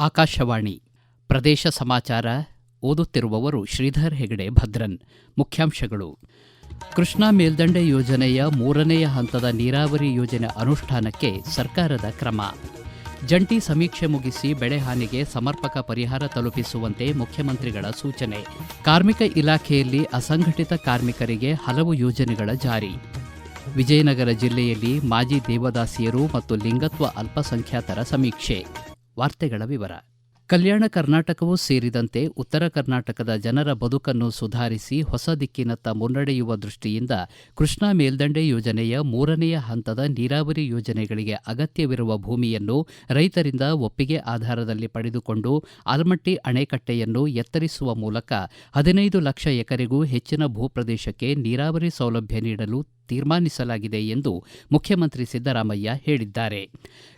ಆಕಾಶವಾಣಿ ಪ್ರದೇಶ ಸಮಾಚಾರ ಓದುತ್ತಿರುವವರು ಶ್ರೀಧರ್ ಹೆಗಡೆ, ಭದ್ರನ್. ಮುಖ್ಯಾಂಶಗಳು. ಕೃಷ್ಣಾ ಮೇಲ್ದಂಡೆ ಯೋಜನೆಯ ಮೂರನೆಯ ಹಂತದ ನೀರಾವರಿ ಯೋಜನೆ ಅನುಷ್ಠಾನಕ್ಕೆ ಸರ್ಕಾರದ ಕ್ರಮ. ಜಂಟಿ ಸಮೀಕ್ಷೆ ಮುಗಿಸಿ ಬೆಳೆ ಹಾನಿಗೆ ಸಮರ್ಪಕ ಪರಿಹಾರ ತಲುಪಿಸುವಂತೆ ಮುಖ್ಯಮಂತ್ರಿಗಳ ಸೂಚನೆ. ಕಾರ್ಮಿಕ ಇಲಾಖೆಯಲ್ಲಿ ಅಸಂಘಟಿತ ಕಾರ್ಮಿಕರಿಗೆ ಹಲವು ಯೋಜನೆಗಳ ಜಾರಿ. ವಿಜಯನಗರ ಜಿಲ್ಲೆಯಲ್ಲಿ ಮಾಜಿ ದೇವದಾಸಿಯರು ಮತ್ತು ಲಿಂಗತ್ವ ಅಲ್ಪಸಂಖ್ಯಾತರ ಸಮೀಕ್ಷೆ. ವಾರ್ತೆಗಳ ವಿವರ. ಕಲ್ಯಾಣ ಕರ್ನಾಟಕವೂ ಸೇರಿದಂತೆ ಉತ್ತರ ಕರ್ನಾಟಕದ ಜನರ ಬದುಕನ್ನು ಸುಧಾರಿಸಿ ಹೊಸ ದಿಕ್ಕಿನತ್ತ ಮುನ್ನಡೆಯುವ ದೃಷ್ಟಿಯಿಂದ ಕೃಷ್ಣಾ ಮೇಲ್ದಂಡೆ ಯೋಜನೆಯ ಮೂರನೆಯ ಹಂತದ ನೀರಾವರಿ ಯೋಜನೆಗಳಿಗೆ ಅಗತ್ಯವಿರುವ ಭೂಮಿಯನ್ನು ರೈತರಿಂದ ಒಪ್ಪಿಗೆ ಆಧಾರದಲ್ಲಿ ಪಡೆದುಕೊಂಡು ಆಲಮಟ್ಟಿ ಅಣೆಕಟ್ಟೆಯನ್ನು ಎತ್ತರಿಸುವ ಮೂಲಕ ಹದಿನೈದು ಲಕ್ಷ ಎಕರೆಗೂ ಹೆಚ್ಚಿನ ಭೂಪ್ರದೇಶಕ್ಕೆ ನೀರಾವರಿ ಸೌಲಭ್ಯ ನೀಡಲು ತೀರ್ಮಾನಿಸಲಾಗಿದೆ ಎಂದು ಮುಖ್ಯಮಂತ್ರಿ ಸಿದ್ದರಾಮಯ್ಯ ಹೇಳಿದ್ದಾರೆ.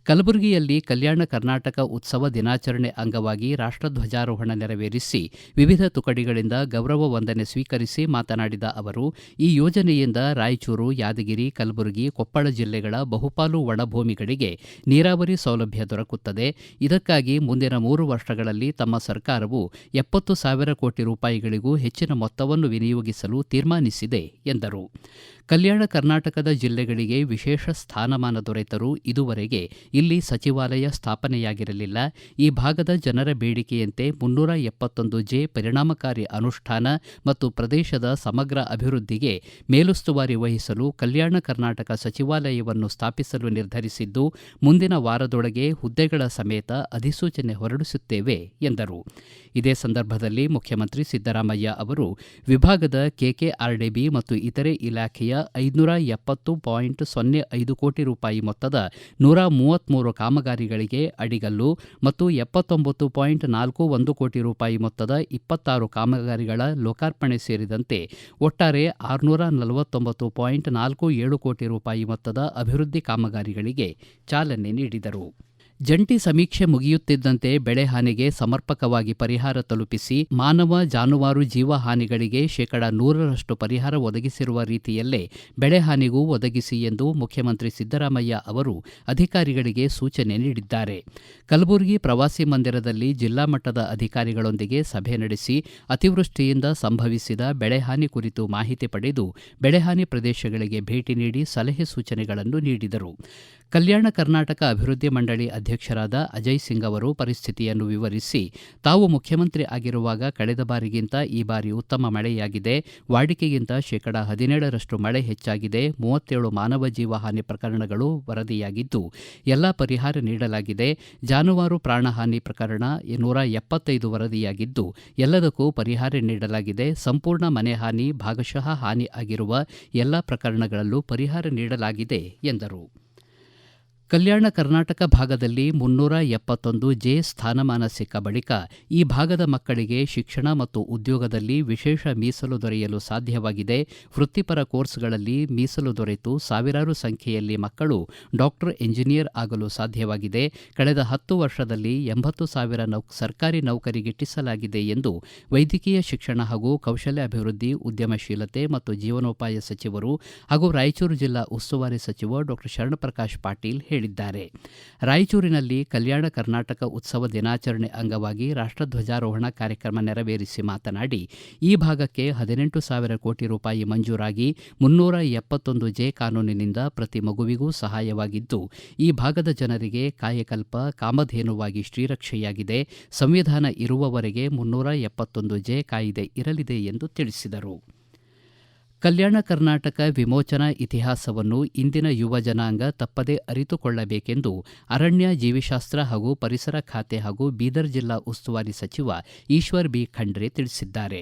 ಕಲಬುರಗಿಯಲ್ಲಿ ಕಲ್ಯಾಣ ಕರ್ನಾಟಕ ಉತ್ಸವ ದಿನಾಚರಣೆ ಅಂಗವಾಗಿ ರಾಷ್ಟ್ರಧ್ವಜಾರೋಹಣ ನೆರವೇರಿಸಿ ವಿವಿಧ ತುಕಡಿಗಳಿಂದ ಗೌರವ ವಂದನೆ ಸ್ವೀಕರಿಸಿ ಮಾತನಾಡಿದ ಅವರು, ಈ ಯೋಜನೆಯಿಂದ ರಾಯಚೂರು, ಯಾದಗಿರಿ, ಕಲಬುರಗಿ, ಕೊಪ್ಪಳ ಜಿಲ್ಲೆಗಳ ಬಹುಪಾಲು ಒಣಭೂಮಿಗಳಿಗೆ ನೀರಾವರಿ ಸೌಲಭ್ಯ ದೊರಕುತ್ತದೆ. ಇದಕ್ಕಾಗಿ ಮುಂದಿನ ಮೂರು ವರ್ಷಗಳಲ್ಲಿ ತಮ್ಮ ಸರ್ಕಾರವು ಎಪ್ಪತ್ತು ಸಾವಿರ ಕೋಟಿ ರೂಪಾಯಿಗಳಿಗೂ ಹೆಚ್ಚಿನ ಮೊತ್ತವನ್ನು ವಿನಿಯೋಗಿಸಲು ತೀರ್ಮಾನಿಸಿದೆ ಎಂದರು. ಕಲ್ಯಾಣ ಕರ್ನಾಟಕದ ಜಿಲ್ಲೆಗಳಿಗೆ ವಿಶೇಷ ಸ್ಥಾನಮಾನ ದೊರೆತರೂ ಇದುವರೆಗೆ ಇಲ್ಲಿ ಸಚಿವಾಲಯ ಸ್ಥಾಪನೆಯಾಗಿರಲಿಲ್ಲ. ಈ ಭಾಗದ ಜನರ ಬೇಡಿಕೆಯಂತೆ ಮುನ್ನೂರ ಎಪ್ಪತ್ತೊಂದು ಜೆ ಪರಿಣಾಮಕಾರಿ ಅನುಷ್ಠಾನ ಮತ್ತು ಪ್ರದೇಶದ ಸಮಗ್ರ ಅಭಿವೃದ್ಧಿಗೆ ಮೇಲುಸ್ತುವಾರಿ ವಹಿಸಲು ಕಲ್ಯಾಣ ಕರ್ನಾಟಕ ಸಚಿವಾಲಯವನ್ನು ಸ್ಥಾಪಿಸಲು ನಿರ್ಧರಿಸಿದ್ದು, ಮುಂದಿನ ವಾರದೊಳಗೆ ಹುದ್ದೆಗಳ ಸಮೇತ ಅಧಿಸೂಚನೆ ಹೊರಡಿಸುತ್ತೇವೆ ಎಂದರು. ಇದೇ ಸಂದರ್ಭದಲ್ಲಿ ಮುಖ್ಯಮಂತ್ರಿ ಸಿದ್ದರಾಮಯ್ಯ ಅವರು ವಿಭಾಗದ ಕೆಕೆಆರ್ಡಿಬಿ ಮತ್ತು ಇತರೆ ಇಲಾಖೆಯ ಐದುನೂರ ಎಪ್ಪತ್ತು ಪಾಯಿಂಟ್ ಸೊನ್ನೆ ಐದು ಕೋಟಿ ರೂಪಾಯಿ ಮೊತ್ತದ ನೂರ ಮೂವತ್ಮೂರು ಕಾಮಗಾರಿಗಳಿಗೆ ಅಡಿಗಲ್ಲು ಮತ್ತು ಎಪ್ಪತ್ತೊಂಬತ್ತು ಪಾಯಿಂಟ್ ನಾಲ್ಕು ಒಂದು ಕೋಟಿ ರೂಪಾಯಿ ಮೊತ್ತದ ಇಪ್ಪತ್ತಾರು ಕಾಮಗಾರಿಗಳ ಲೋಕಾರ್ಪಣೆ ಸೇರಿದಂತೆ ಒಟ್ಟಾರೆ ಆರುನೂರ ನಲವತ್ತೊಂಬತ್ತು ಪಾಯಿಂಟ್ ನಾಲ್ಕು ಏಳು ಕೋಟಿ ರೂಪಾಯಿ ಮೊತ್ತದ ಅಭಿವೃದ್ಧಿ ಕಾಮಗಾರಿಗಳಿಗೆ ಚಾಲನೆ ನೀಡಿದರು. ಜಂಟಿ ಸಮೀಕ್ಷೆ ಮುಗಿಯುತ್ತಿದ್ದಂತೆ ಬೆಳೆ ಹಾನಿಗೆ ಸಮರ್ಪಕವಾಗಿ ಪರಿಹಾರ ತಲುಪಿಸಿ ಮಾನವ ಜಾನುವಾರು ಜೀವ ಹಾನಿಗಳಿಗೆ ಶೇಕಡ ನೂರರಷ್ಟು ಪರಿಹಾರ ಒದಗಿಸಿರುವ ರೀತಿಯಲ್ಲೇ ಬೆಳೆ ಹಾನಿಗೂ ಒದಗಿಸಿ ಎಂದು ಮುಖ್ಯಮಂತ್ರಿ ಸಿದ್ದರಾಮಯ್ಯ ಅವರು ಅಧಿಕಾರಿಗಳಿಗೆ ಸೂಚನೆ ನೀಡಿದ್ದಾರೆ. ಕಲಬುರಗಿ ಪ್ರವಾಸಿ ಮಂದಿರದಲ್ಲಿ ಜಿಲ್ಲಾ ಮಟ್ಟದ ಅಧಿಕಾರಿಗಳೊಂದಿಗೆ ಸಭೆ ನಡೆಸಿ ಅತಿವೃಷ್ಟಿಯಿಂದ ಸಂಭವಿಸಿದ ಬೆಳೆಹಾನಿ ಕುರಿತು ಮಾಹಿತಿ ಪಡೆದು ಬೆಳೆಹಾನಿ ಪ್ರದೇಶಗಳಿಗೆ ಭೇಟಿ ನೀಡಿ ಸಲಹೆ ಸೂಚನೆಗಳನ್ನು ನೀಡಿದರು. ಕಲ್ಯಾಣ ಕರ್ನಾಟಕ ಅಭಿವೃದ್ಧಿ ಮಂಡಳಿ ಅಧ್ಯಕ್ಷರಾದ ಅಜಯ್ ಸಿಂಗ್ ಅವರು ಪರಿಸ್ಥಿತಿಯನ್ನು ವಿವರಿಸಿ, ತಾವು ಮುಖ್ಯಮಂತ್ರಿ ಆಗಿರುವಾಗ ಕಳೆದ ಬಾರಿಗಿಂತ ಈ ಬಾರಿ ಉತ್ತಮ ಮಳೆಯಾಗಿದೆ. ವಾಡಿಕೆಗಿಂತ ಶೇಕಡ ಹದಿನೇಳರಷ್ಟು ಮಳೆ ಹೆಚ್ಚಾಗಿದೆ. ಮೂವತ್ತೇಳು ಮಾನವ ಜೀವ ಹಾನಿ ಪ್ರಕರಣಗಳು ವರದಿಯಾಗಿದ್ದು, ಎಲ್ಲ ಪರಿಹಾರ ನೀಡಲಾಗಿದೆ. ಜಾನುವಾರು ಪ್ರಾಣಹಾನಿ ಪ್ರಕರಣ ನೂರ ಎಪ್ಪತ್ತೈದು ವರದಿಯಾಗಿದ್ದು, ಎಲ್ಲದಕ್ಕೂ ಪರಿಹಾರ ನೀಡಲಾಗಿದೆ. ಸಂಪೂರ್ಣ ಮನೆ ಹಾನಿ, ಭಾಗಶಃ ಹಾನಿ ಆಗಿರುವ ಎಲ್ಲ ಪ್ರಕರಣಗಳಲ್ಲೂ ಪರಿಹಾರ ನೀಡಲಾಗಿದೆ ಎಂದರು. ಕಲ್ಯಾಣ ಕರ್ನಾಟಕ ಭಾಗದಲ್ಲಿ ಮುನ್ನೂರ ಎಪ್ಪತ್ತೊಂದು ಜೆ ಸ್ಥಾನಮಾನ ಸಿಕ್ಕ ಬಳಿಕ ಈ ಭಾಗದ ಮಕ್ಕಳಿಗೆ ಶಿಕ್ಷಣ ಮತ್ತು ಉದ್ಯೋಗದಲ್ಲಿ ವಿಶೇಷ ಮೀಸಲು ದೊರೆಯಲು ಸಾಧ್ಯವಾಗಿದೆ. ವೃತ್ತಿಪರ ಕೋರ್ಸ್ಗಳಲ್ಲಿ ಮೀಸಲು ದೊರೆತು ಸಾವಿರಾರು ಸಂಖ್ಯೆಯಲ್ಲಿ ಮಕ್ಕಳು ಡಾಕ್ಟರ್, ಎಂಜಿನಿಯರ್ ಆಗಲು ಸಾಧ್ಯವಾಗಿದೆ. ಕಳೆದ ಹತ್ತು ವರ್ಷದಲ್ಲಿ ಎಂಬತ್ತು ಸಾವಿರ ನೌ ಸರ್ಕಾರಿ ನೌಕರಿ ಗಿಟ್ಟಿಸಲಾಗಿದೆ ಎಂದು ವೈದ್ಯಕೀಯ ಶಿಕ್ಷಣ ಹಾಗೂ ಕೌಶಲ್ಯ ಅಭಿವೃದ್ಧಿ, ಉದ್ಯಮಶೀಲತೆ ಮತ್ತು ಜೀವನೋಪಾಯ ಸಚಿವರು ಹಾಗೂ ರಾಯಚೂರು ಜಿಲ್ಲಾ ಉಸ್ತುವಾರಿ ಸಚಿವ ಡಾಕ್ಟರ್ ಶರಣಪ್ರಕಾಶ್ ಪಾಟೀಲ್ ಹೇಳಿದ್ದಾರೆ. ರಾಯಚೂರಿನಲ್ಲಿ ಕಲ್ಯಾಣ ಕರ್ನಾಟಕ ಉತ್ಸವ ದಿನಾಚರಣೆ ಅಂಗವಾಗಿ ರಾಷ್ಟ್ರಧ್ವಜಾರೋಹಣ ಕಾರ್ಯಕ್ರಮ ನೆರವೇರಿಸಿ ಮಾತನಾಡಿ, ಈ ಭಾಗಕ್ಕೆ ಹದಿನೆಂಟು ಸಾವಿರ ಕೋಟಿ ರೂಪಾಯಿ ಮಂಜೂರಾಗಿ ಮುನ್ನೂರ ಎಪ್ಪತ್ತೊಂದು ಜೆ ಕಾನೂನಿನಿಂದ ಪ್ರತಿ ಮಗುವಿಗೂ ಸಹಾಯವಾಗಿದ್ದು, ಈ ಭಾಗದ ಜನರಿಗೆ ಕಾಯಕಲ್ಪ, ಕಾಮಧೇನುವಾಗಿ ಶ್ರೀರಕ್ಷೆಯಾಗಿದೆ, ಸಂವಿಧಾನ ಇರುವವರೆಗೆ ಮುನ್ನೂರ ಎಪ್ಪತ್ತೊಂದು ಜೆ ಕಾಯಿದೆ ಇರಲಿದೆ ಎಂದು ತಿಳಿಸಿದರು. ಕಲ್ಯಾಣ ಕರ್ನಾಟಕ ವಿಮೋಚನಾ ಇತಿಹಾಸವನ್ನು ಇಂದಿನ ಯುವ ಜನಾಂಗ ತಪ್ಪದೇ ಅರಿತುಕೊಳ್ಳಬೇಕೆಂದು ಅರಣ್ಯ, ಜೀವಿಶಾಸ್ತ್ರ ಹಾಗೂ ಪರಿಸರ ಖಾತೆ ಹಾಗೂ ಬೀದರ್ ಜಿಲ್ಲಾ ಉಸ್ತುವಾರಿ ಸಚಿವ ಈಶ್ವರ್ ಬಿ. ಖಂಡ್ರೆ ತಿಳಿಸಿದ್ದಾರೆ.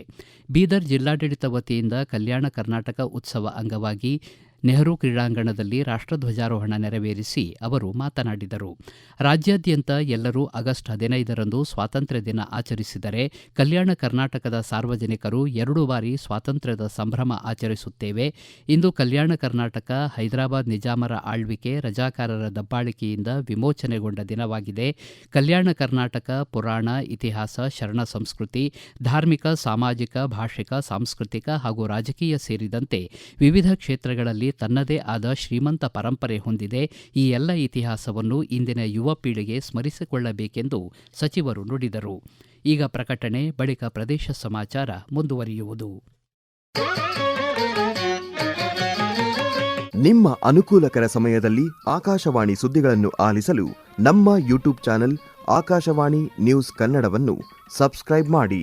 ಬೀದರ್ ಜಿಲ್ಲಾಡಳಿತ ವತಿಯಿಂದ ಕಲ್ಯಾಣ ಕರ್ನಾಟಕ ಉತ್ಸವ ಅಂಗವಾಗಿ ನೆಹರು ಕ್ರೀಡಾಂಗಣದಲ್ಲಿ ರಾಷ್ಟ್ರಧ್ವಜಾರೋಹಣ ನೆರವೇರಿಸಿ ಅವರು ಮಾತನಾಡಿದರು. ರಾಜ್ಯಾದ್ಯಂತ ಎಲ್ಲರೂ ಆಗಸ್ಟ್ ಹದಿನೈದರಂದು ಸ್ವಾತಂತ್ರ್ಯ ದಿನ ಆಚರಿಸಿದರೆ ಕಲ್ಯಾಣ ಕರ್ನಾಟಕದ ಸಾರ್ವಜನಿಕರು ಎರಡು ಬಾರಿ ಸ್ವಾತಂತ್ರ್ಯದ ಸಂಭ್ರಮ ಆಚರಿಸುತ್ತೇವೆ. ಇಂದು ಕಲ್ಯಾಣ ಕರ್ನಾಟಕ, ಹೈದರಾಬಾದ್ ನಿಜಾಮರ ಆಳ್ವಿಕೆ, ರಜಾಕಾರರ ದಬ್ಬಾಳಿಕೆಯಿಂದ ವಿಮೋಚನೆಗೊಂಡ ದಿನವಾಗಿದೆ. ಕಲ್ಯಾಣ ಕರ್ನಾಟಕ, ಪುರಾಣ, ಇತಿಹಾಸ, ಶರಣ ಸಂಸ್ಕೃತಿ, ಧಾರ್ಮಿಕ, ಸಾಮಾಜಿಕ, ಭಾಷಿಕ, ಸಾಂಸ್ಕೃತಿಕ ಹಾಗೂ ರಾಜಕೀಯ ಸೇರಿದಂತೆ ವಿವಿಧ ಕ್ಷೇತ್ರಗಳಲ್ಲಿ ತನ್ನದೇ ಆದ ಶ್ರೀಮಂತ ಪರಂಪರೆ ಹೊಂದಿದೆ. ಈ ಎಲ್ಲ ಇತಿಹಾಸವನ್ನು ಇಂದಿನ ಯುವ ಪೀಳಿಗೆ ಸ್ಮರಿಸಿಕೊಳ್ಳಬೇಕೆಂದು ಸಚಿವರು ನುಡಿದರು. ಈಗ ಪ್ರಕಟಣೆ, ಬಳಿಕ ಪ್ರದೇಶ ಸಮಾಚಾರ ಮುಂದುವರಿಯುವುದು. ನಿಮ್ಮ ಅನುಕೂಲಕರ ಸಮಯದಲ್ಲಿ ಆಕಾಶವಾಣಿ ಸುದ್ದಿಗಳನ್ನು ಆಲಿಸಲು ನಮ್ಮ ಯೂಟ್ಯೂಬ್ ಚಾನೆಲ್ ಆಕಾಶವಾಣಿ ನ್ಯೂಸ್ ಕನ್ನಡವನ್ನು ಸಬ್ಸ್ಕ್ರೈಬ್ ಮಾಡಿ.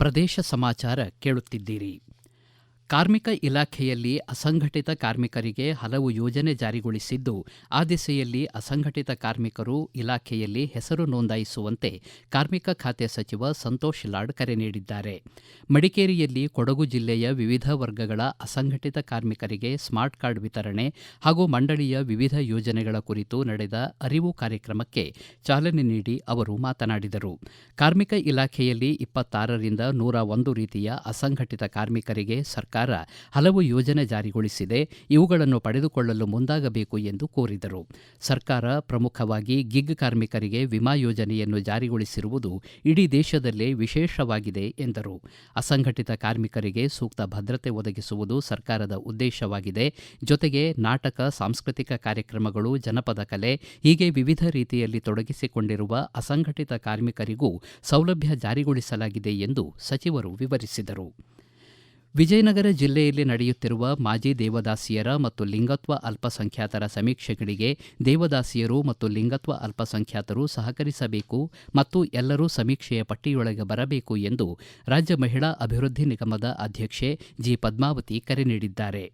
ಪ್ರದೇಶ ಸಮಾಚಾರ ಕೇಳುತ್ತಿದ್ದೀರಿ. ಕಾರ್ಮಿಕ ಇಲಾಖೆಯಲ್ಲಿ ಅಸಂಘಟಿತ ಕಾರ್ಮಿಕರಿಗೆ ಹಲವು ಯೋಜನೆ ಜಾರಿಗೊಳಿಸಿದ್ದು, ಆ ದಿಸೆಯಲ್ಲಿ ಅಸಂಘಟಿತ ಕಾರ್ಮಿಕರು ಇಲಾಖೆಯಲ್ಲಿ ಹೆಸರು ನೋಂದಾಯಿಸುವಂತೆ ಕಾರ್ಮಿಕ ಖಾತೆ ಸಚಿವ ಸಂತೋಷ್ ಲಾಡ್ ಕರೆ ನೀಡಿದ್ದಾರೆ. ಮಡಿಕೇರಿಯಲ್ಲಿ ಕೊಡಗು ಜಿಲ್ಲೆಯ ವಿವಿಧ ವರ್ಗಗಳ ಅಸಂಘಟಿತ ಕಾರ್ಮಿಕರಿಗೆ ಸ್ಮಾರ್ಟ್ ಕಾರ್ಡ್ ವಿತರಣೆ ಹಾಗೂ ಮಂಡಳಿಯ ವಿವಿಧ ಯೋಜನೆಗಳ ಕುರಿತು ನಡೆದ ಅರಿವು ಕಾರ್ಯಕ್ರಮಕ್ಕೆ ಚಾಲನೆ ನೀಡಿ ಅವರು ಮಾತನಾಡಿದರು. ಕಾರ್ಮಿಕ ಇಲಾಖೆಯಲ್ಲಿ ಇಪ್ಪತ್ತಾರರಿಂದ ನೂರ ಒಂದು ರೀತಿಯ ಅಸಂಘಟಿತ ಕಾರ್ಮಿಕರಿಗೆ ಸರ್ಕಾರ ಹಲವು ಯೋಜನೆ ಜಾರಿಗೊಳಿಸಿದೆ, ಇವುಗಳನ್ನು ಪಡೆದುಕೊಳ್ಳಲು ಮುಂದಾಗಬೇಕು ಎಂದು ಕೋರಿದರು. ಸರ್ಕಾರ ಪ್ರಮುಖವಾಗಿ ಗಿಗ್ ಕಾರ್ಮಿಕರಿಗೆ ವಿಮಾ ಯೋಜನೆಯನ್ನು ಜಾರಿಗೊಳಿಸಿರುವುದು ಇಡೀ ದೇಶದಲ್ಲೇ ವಿಶೇಷವಾಗಿದೆ ಎಂದರು. ಅಸಂಘಟಿತ ಕಾರ್ಮಿಕರಿಗೆ ಸೂಕ್ತ ಭದ್ರತೆ ಒದಗಿಸುವುದು ಸರ್ಕಾರದ ಉದ್ದೇಶವಾಗಿದೆ. ಜೊತೆಗೆ ನಾಟಕ, ಸಾಂಸ್ಕೃತಿಕ ಕಾರ್ಯಕ್ರಮಗಳು, ಜನಪದ ಕಲೆ ಹೀಗೆ ವಿವಿಧ ರೀತಿಯಲ್ಲಿ ತೊಡಗಿಸಿಕೊಂಡಿರುವ ಅಸಂಘಟಿತ ಕಾರ್ಮಿಕರಿಗೂ ಸೌಲಭ್ಯ ಜಾರಿಗೊಳಿಸಲಾಗಿದೆ ಎಂದು ಸಚಿವರು ವಿವರಿಸಿದರು. ವಿಜಯನಗರ ಜಿಲ್ಲೆಯಲ್ಲಿ ನಡೆಯುತ್ತಿರುವ ಮಾಜಿ ದೇವದಾಸಿಯರ ಮತ್ತು ಲಿಂಗತ್ವ ಅಲ್ಪಸಂಖ್ಯಾತರ ಸಮೀಕ್ಷೆಗಳಿಗೆ ದೇವದಾಸಿಯರು ಮತ್ತು ಲಿಂಗತ್ವ ಅಲ್ಪಸಂಖ್ಯಾತರು ಸಹಕರಿಸಬೇಕು ಮತ್ತು ಎಲ್ಲರೂ ಸಮೀಕ್ಷೆಯ ಪಟ್ಟಿಯೊಳಗೆ ಬರಬೇಕು ಎಂದು ರಾಜ್ಯ ಮಹಿಳಾ ಅಭಿವೃದ್ಧಿ ನಿಗಮದ ಅಧ್ಯಕ್ಷೆ ಜಿ ಪದ್ಮಾವತಿ ಕರೆ ನೀಡಿದ್ದಾರೆ.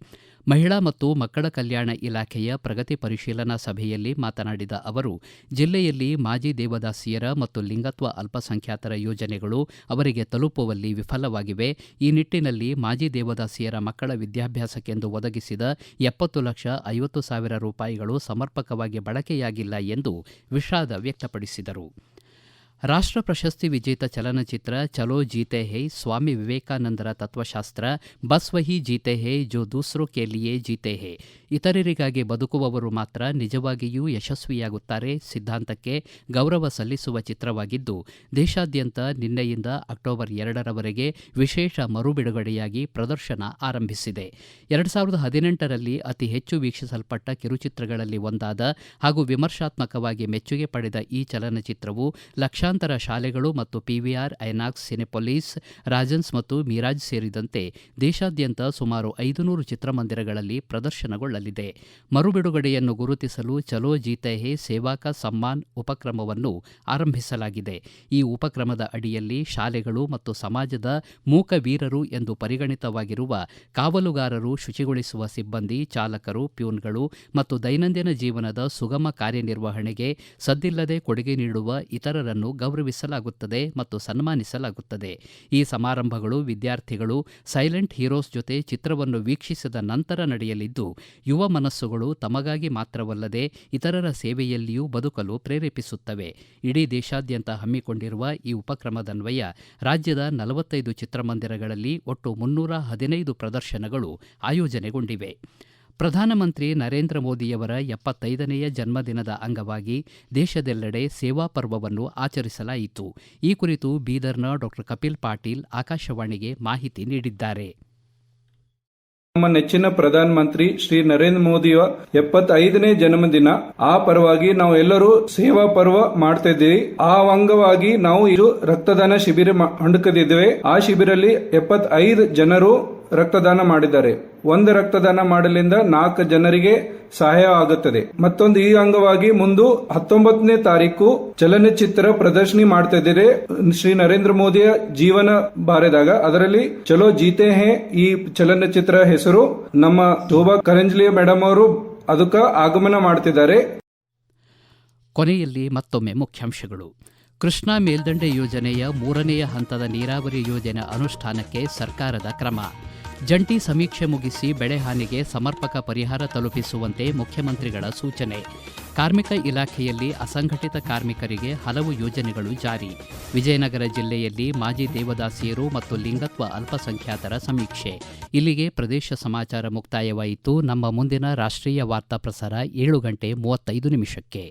ಮಹಿಳಾ ಮತ್ತು ಮಕ್ಕಳ ಕಲ್ಯಾಣ ಇಲಾಖೆಯ ಪ್ರಗತಿ ಪರಿಶೀಲನಾ ಸಭೆಯಲ್ಲಿ ಮಾತನಾಡಿದ ಅವರು, ಜಿಲ್ಲೆಯಲ್ಲಿ ಮಾಜಿ ದೇವದಾಸಿಯರ ಮತ್ತು ಲಿಂಗತ್ವ ಅಲ್ಪಸಂಖ್ಯಾತರ ಯೋಜನೆಗಳು ಅವರಿಗೆ ತಲುಪುವಲ್ಲಿ ವಿಫಲವಾಗಿವೆ. ಈ ನಿಟ್ಟಿನಲ್ಲಿ ಮಾಜಿ ದೇವದಾಸಿಯರ ಮಕ್ಕಳ ವಿದ್ಯಾಭ್ಯಾಸಕ್ಕೆಂದು ಒದಗಿಸಿದ ಎಪ್ಪತ್ತು ಲಕ್ಷ ಐವತ್ತು ಸಾವಿರ ರೂಪಾಯಿಗಳು ಸಮರ್ಪಕವಾಗಿ ಬಳಕೆಯಾಗಿಲ್ಲ ಎಂದು ವಿಷಾದ ವ್ಯಕ್ತಪಡಿಸಿದರು. ರಾಷ್ಟ್ರ ಪ್ರಶಸ್ತಿ ವಿಜೇತ ಚಲನಚಿತ್ರ ಚಲೋ ಜೀತೆ ಹೇ ಸ್ವಾಮಿ ವಿವೇಕಾನಂದರ ತತ್ವಶಾಸ್ತ್ರ ಬಸ್ ವಹಿ ಜೀತೆ ಹೇ ಜೋ ದೂಸ್ರೋ ಕೇಲಿಯೇ ಜೀತೆ ಹೇ. ಇತರರಿಗಾಗಿ ಬದುಕುವವರು ಮಾತ್ರ ನಿಜವಾಗಿಯೂ ಯಶಸ್ವಿಯಾಗುತ್ತಾರೆ ಸಿದ್ಧಾಂತಕ್ಕೆ ಗೌರವ ಸಲ್ಲಿಸುವ ಚಿತ್ರವಾಗಿದ್ದು, ದೇಶಾದ್ಯಂತ ನಿನ್ನೆಯಿಂದ ಅಕ್ಟೋಬರ್ ಎರಡರವರೆಗೆ ವಿಶೇಷ ಮರುಬಿಡುಗಡೆಯಾಗಿ ಪ್ರದರ್ಶನ ಆರಂಭಿಸಿದೆ. ಎರಡು ಸಾವಿರದ ಹದಿನೆಂಟರಲ್ಲಿ ಅತಿ ಹೆಚ್ಚು ವೀಕ್ಷಿಸಲ್ಪಟ್ಟ ಕಿರುಚಿತ್ರಗಳಲ್ಲಿ ಒಂದಾದ ಹಾಗೂ ವಿಮರ್ಶಾತ್ಮಕವಾಗಿ ಮೆಚ್ಚುಗೆ ಪಡೆದ ಈ ಚಲನಚಿತ್ರವು ಲಕ್ಷಾಂತರ ಶಾಲೆಗಳು ಮತ್ತು ಪಿವಿಆರ್, ಐನಾಕ್ಸ್, ಸಿನಿಪೊಲೀಸ್, ರಾಜನ್ಸ್ ಮತ್ತು ಮಿರಾಜ್ ಸೇರಿದಂತೆ ದೇಶಾದ್ಯಂತ ಸುಮಾರು ಐದುನೂರು ಚಿತ್ರಮಂದಿರಗಳಲ್ಲಿ ಪ್ರದರ್ಶನಗೊಳ್ಳಲಿದೆ. ಮರುಬಿಡುಗಡೆಯನ್ನು ಗುರುತಿಸಲು ಚಲೋ ಜೀತೆ ಹೇ ಸೇವಾಕ ಸಮ್ಮಾನ್ ಉಪಕ್ರಮವನ್ನು ಆರಂಭಿಸಲಾಗಿದೆ. ಈ ಉಪಕ್ರಮದ ಅಡಿಯಲ್ಲಿ ಶಾಲೆಗಳು ಮತ್ತು ಸಮಾಜದ ಮೂಕ ವೀರರು ಎಂದು ಪರಿಗಣಿತವಾಗಿರುವ ಕಾವಲುಗಾರರು ಶುಚಿಗೊಳಿಸುವ ಸಿಬ್ಬಂದಿ, ಚಾಲಕರು, ಪ್ಯೂನ್ಗಳು ಮತ್ತು ದೈನಂದಿನ ಜೀವನದ ಸುಗಮ ಕಾರ್ಯನಿರ್ವಹಣೆಗೆ ಸದ್ದಿಲ್ಲದೆ ಕೊಡುಗೆ ನೀಡುವ ಇತರರನ್ನು ಗೌರವಿಸಲಾಗುತ್ತದೆ ಮತ್ತು ಸನ್ಮಾನಿಸಲಾಗುತ್ತದೆ. ಈ ಸಮಾರಂಭಗಳು ವಿದ್ಯಾರ್ಥಿಗಳು ಸೈಲೆಂಟ್ ಹೀರೋಸ್ ಜೊತೆ ಚಿತ್ರವನ್ನು ವೀಕ್ಷಿಸಿದ ನಂತರ ನಡೆಯಲಿದ್ದು, ಯುವ ಮನಸ್ಸುಗಳು ತಮಗಾಗಿ ಮಾತ್ರವಲ್ಲದೆ ಇತರರ ಸೇವೆಯಲ್ಲಿಯೂ ಬದುಕಲು ಪ್ರೇರೇಪಿಸುತ್ತವೆ. ಇಡೀ ದೇಶಾದ್ಯಂತ ಹಮ್ಮಿಕೊಂಡಿರುವ ಈ ಉಪಕ್ರಮದನ್ವಯ ರಾಜ್ಯದ ನಲವತ್ತೈದು ಚಿತ್ರಮಂದಿರಗಳಲ್ಲಿ ಒಟ್ಟು ಮುನ್ನೂರ ಹದಿನೈದು ಪ್ರದರ್ಶನಗಳು ಆಯೋಜನೆಗೊಂಡಿವೆ. ಪ್ರಧಾನಮಂತ್ರಿ ನರೇಂದ್ರ ಮೋದಿಯವರ ಎಪ್ಪತ್ತೈದನೆಯ ಜನ್ಮದಿನದ ಅಂಗವಾಗಿ ದೇಶದೆಲ್ಲೆಡೆ ಸೇವಾ ಪರ್ವವನ್ನು ಆಚರಿಸಲಾಯಿತು. ಈ ಕುರಿತು ಬೀದರ್ನ ಡಾಕ್ಟರ್ ಕಪಿಲ್ ಪಾಟೀಲ್ ಆಕಾಶವಾಣಿಗೆ ಮಾಹಿತಿ ನೀಡಿದ್ದಾರೆ. ನಮ್ಮ ನೆಚ್ಚಿನ ಪ್ರಧಾನ ಮಂತ್ರಿ ಶ್ರೀ ನರೇಂದ್ರ ಮೋದಿಯ ಎಪ್ಪತ್ತೈದನೇ ಜನ್ಮದಿನ. ಆ ಪರವಾಗಿ ನಾವು ಎಲ್ಲರೂ ಸೇವಾ ಪರ್ವ ಮಾಡ್ತಾ ಇದ್ದೀವಿ ಆ ಅಂಗವಾಗಿ ನಾವು ಇದು ರಕ್ತದಾನ ಶಿಬಿರ ಹಂಡುಕದಿದ್ದೇವೆ. ಆ ಶಿಬಿರಲ್ಲಿ ಎಪ್ಪತ್ತೈದು ಜನರು ರಕ್ತದಾನ ಮಾಡಿದ್ದಾರೆ. ಒಂದು ರಕ್ತದಾನ ಮಾಡಲಿಂದ ನಾಲ್ಕು ಜನರಿಗೆ ಸಹಾಯ ಆಗುತ್ತದೆ. ಮತ್ತೊಂದು ಈ ಅಂಗವಾಗಿ ಮುಂದು ಹತ್ತೊಂಬತ್ತನೇ ತಾರೀಕು ಚಲನಚಿತ್ರ ಪ್ರದರ್ಶನಿ ಮಾಡ್ತಾ ಶ್ರೀ ನರೇಂದ್ರ ಮೋದಿಯ ಜೀವನ ಬಾರೆದಾಗ ಅದರಲ್ಲಿ ಚಲೋ ಜೀತೆ ಹೇ ಈ ಚಲನಚಿತ್ರ ಹೆಸರು. ನಮ್ಮ ಶೋಭಾ ಕರಂಜ್ಲಿ ಮೇಡಮ್ ಅವರು ಅದಕ್ಕ ಆಗಮನ ಮಾಡ್ತಿದ್ದಾರೆ. ಕೊನೆಯಲ್ಲಿ ಮತ್ತೊಮ್ಮೆ ಮುಖ್ಯಾಂಶಗಳು. ಕೃಷ್ಣಾ ಮೇಲ್ದಂಡೆ ಯೋಜನೆಯ ಮೂರನೆಯ ಹಂತದ ನೀರಾವರಿ ಯೋಜನೆ ಅನುಷ್ಠಾನಕ್ಕೆ ಸರ್ಕಾರದ ಕ್ರಮ. ಜಂಟಿ ಸಮೀಕ್ಷೆ ಮುಗಿಸಿ ಬೆಳೆ ಹಾನಿಗೆ ಸಮರ್ಪಕ ಪರಿಹಾರ ತಲುಪಿಸುವಂತೆ ಮುಖ್ಯಮಂತ್ರಿಗಳ ಸೂಚನೆ. ಕಾರ್ಮಿಕ ಇಲಾಖೆಯಲ್ಲಿ ಅಸಂಘಟಿತ ಕಾರ್ಮಿಕರಿಗೆ ಹಲವು ಯೋಜನೆಗಳು ಜಾರಿ. ವಿಜಯನಗರ ಜಿಲ್ಲೆಯಲ್ಲಿ ಮಾಜಿ ದೇವದಾಸಿಯರು ಮತ್ತು ಲಿಂಗತ್ವ ಅಲ್ಪಸಂಖ್ಯಾತರ ಸಮೀಕ್ಷೆ. ಇಲ್ಲಿಗೆ ಪ್ರದೇಶ ಸಮಾಚಾರ ಮುಕ್ತಾಯವಾಯಿತು. ನಮ್ಮ ಮುಂದಿನ ರಾಷ್ಟ್ರೀಯ ವಾರ್ತಾ ಪ್ರಸಾರ ಏಳು ಗಂಟೆ ಮೂವತ್ತೈದು ನಿಮಿಷಕ್ಕೆ.